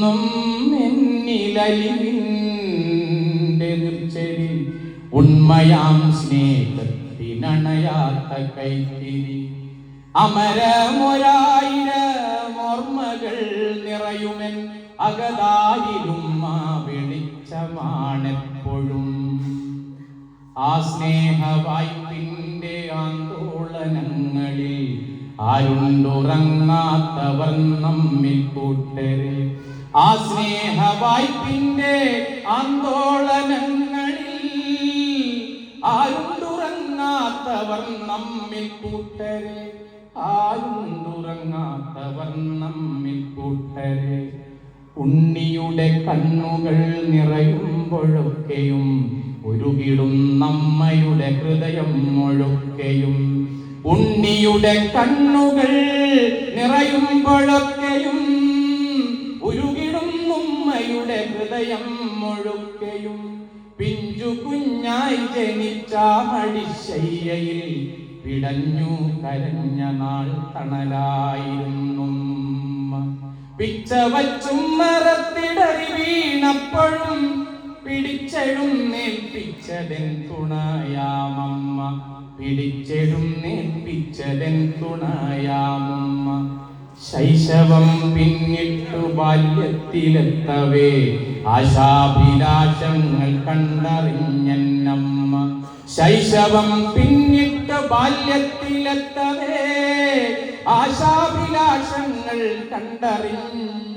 എന്നും എന്നിലലിവിന്റെ നിർച്ചെടി. ഉണ്മയാം സ്നേഹത്തിനണയാത്ത കൈത്തിരി. അമരമൊരായിരമോർമ്മകൾ നിറയുമെൻ. അകതായിലും ആ വെളിച്ചമാണെപ്പോഴും. ആ സ്നേഹവായ്പിന്റെ ആന്തോളനങ്ങളിൽ ആരുണ്ടുറങ്ങാത്തവർ നമ്മിൽ കൂട്ടരെ ആ സ്നേഹവായ്പിന്റെ ആന്തോളനങ്ങളിൽ ആരുണ്ടുറങ്ങാത്തവർ നമ്മിൽ കൂട്ടരെ ആരുണ്ടുറങ്ങാത്തവർ നമ്മിൽ കൂട്ടരെ ഉണ്ണിയുടെ കണ്ണുകൾ നിറയുമ്പോഴൊക്കെയും ഉരുകിടും നമ്മയുടെ ഹൃദയം മുഴുക്കയും ഉണ്ണിയുടെ കണ്ണുകൾ നിറയുമ്പോഴൊക്കെയും ഉരുകിടും ഉമ്മയുടെ ഹൃദയം മുഴുക്കയും. പിഞ്ചു കുഞ്ഞായി ജനിച്ച മടിശയ്യയിൽ പിടഞ്ഞു കരഞ്ഞ നാൾ തണലായിരുന്നു പിച്ചവച്ചും മരത്തിടറി വീണപ്പോഴും പിടിച്ചെഴും നേൽപ്പിച്ചതൻ തുണയാമമ്മ പിടിച്ചെഴും നേൽപ്പിച്ചതൻ തുണയാമമ്മ. ശൈശവം പിന്നിട്ടു ബാല്യത്തിലെത്തവേ ആശാഭിലാഷങ്ങൾ കണ്ടറിഞ്ഞമ്മ ശൈശവം പിന്നിട്ട് ബാല്യത്തിലെത്തവേ ആശാഭിലാഷങ്ങൾ കണ്ടറിഞ്ഞമ്മ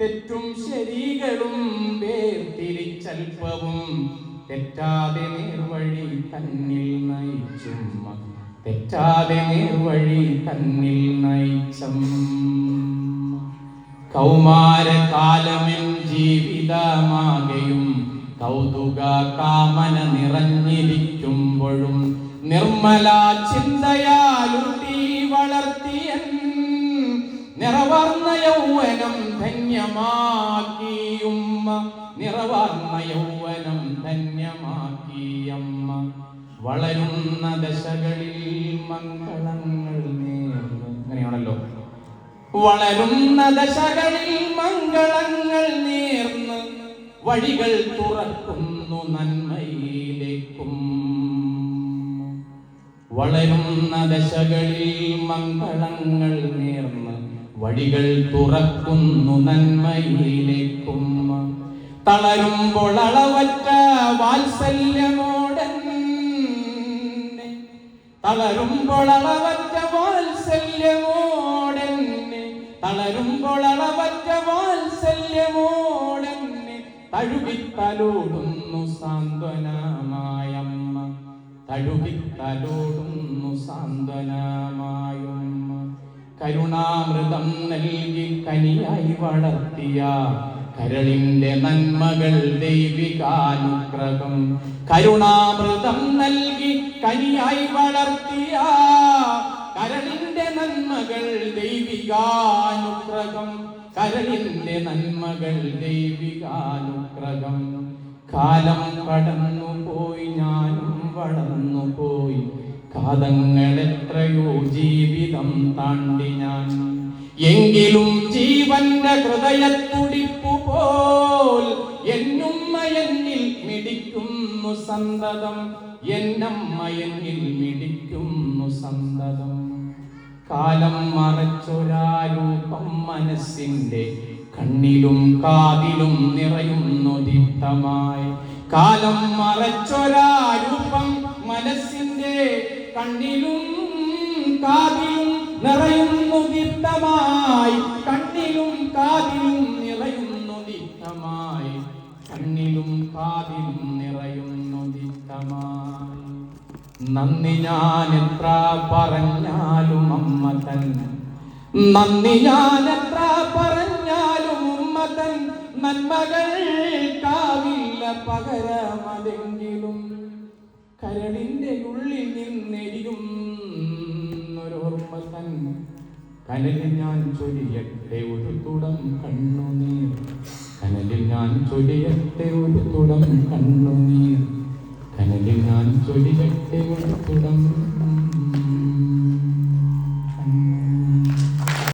തെറ്റും ശരികളും വേർതിരിച്ചൽപ്പവും തെറ്റാതെ നേർവഴി തന്നിൽ നയിച്ചുമ്മ തെറ്റാതെ നേർവഴി തന്നിൽ നയിച്ചം. കൗമാരകാലമെൻ ജീവിതമാകെയും കൗതുക കാമന നിറഞ്ഞിരിക്കുമ്പോഴും നിർമ്മല ചിന്തയാലുട്ടി വളർത്തിയൻ. നിറവർണ യൗവനം ധന്യമാക്കിയുമ്മ. നിറവർണ യൗവനം ധന്യമാക്കിയമ്മ വളരുന്ന ദശകളിൽ മംഗളങ്ങൾ നേർന്നു. അങ്ങനെയാണല്ലോ വളരുന്ന ദശകളിൽ മംഗളങ്ങൾ നേർന്ന് വഴികൾ തുറക്കുന്നു നന്മയിലേക്കും. വളരുന്ന ദശകളിൽ മംഗളങ്ങൾ നേർന്ന് വഴികൾ തുറക്കുന്നു നന്മയിലേക്കും. തളരുമ്പോൾ അളവറ്റ വാത്സല്യമോടൻ. തളരുമ്പോൾ അളവറ്റ വാത്സല്യമോടെന്നെ തളരുമ്പോൾ അളവറ്റ വാത്സല്യമോടെന്നെ തഴുകിത്തലോടുന്നു സാന്ത്വനമായമ്മ. തഴുകിത്തലോടുന്നു സാന്ത്വനമായമ്മ. കരുണാമൃതം നൽകി കനിയായി വളർത്തിയ കരളിന്റെ നന്മകൾ ദൈവികാനുഗ്രഹം. കരുണാമൃതം നൽകി കനിയായി വളർത്തിയ കരളിന്റെ നന്മകൾ ദൈവികാനുഗ്രഹം. കരളിന്റെ നന്മകൾ ദൈവികാനുഗ്രഹം. കാലം കടന്നു പോയി ഞാനും വളർന്നു പോയി കാതങ്ങൾ എത്രയോ ജീവിതം താണ്ടി ഞാൻ. എങ്കിലും ജീവന്റെ ഹൃദയത്തുടിപ്പു കാലം മറച്ചൊരാരൂപം മനസ്സിന്റെ കണ്ണിലും കാതിലും നിറയുന്നു ദീപ്തമായി കാലം മറച്ചൊരാരൂപം മനസ്സിന്റെ കണ്ണിലും കാതിലും നിറയുന്നു ദീപ്തമായി കണ്ണിലും കാതിലും നിറയുന്നു ദിത്തമായി നന്ദി ഞാൻ എത്ര പറഞ്ഞാലും അമ്മ തൻ. നന്ദി ഞാൻ എത്ര പറഞ്ഞാലും ഉമ്മ തൻ. നന്മകൾ കാവില്ല പകരമതെങ്കിലും. കരളിന്റെ ഉള്ളിൽ നിന്നെരിയും ഒരോർമ്മ തൻ. കനലിൽ ഞാൻ ചൊരിയട്ടെ ഒരു തുടം കണ്ണുനീർ. കനലിൽ ഞാൻ ചൊരിയട്ടെ ഒരു തുടം കണ്ണുനീർ. കനലിൽ ഞാൻ ചൊരിയട്ടെ ഒരു തുടം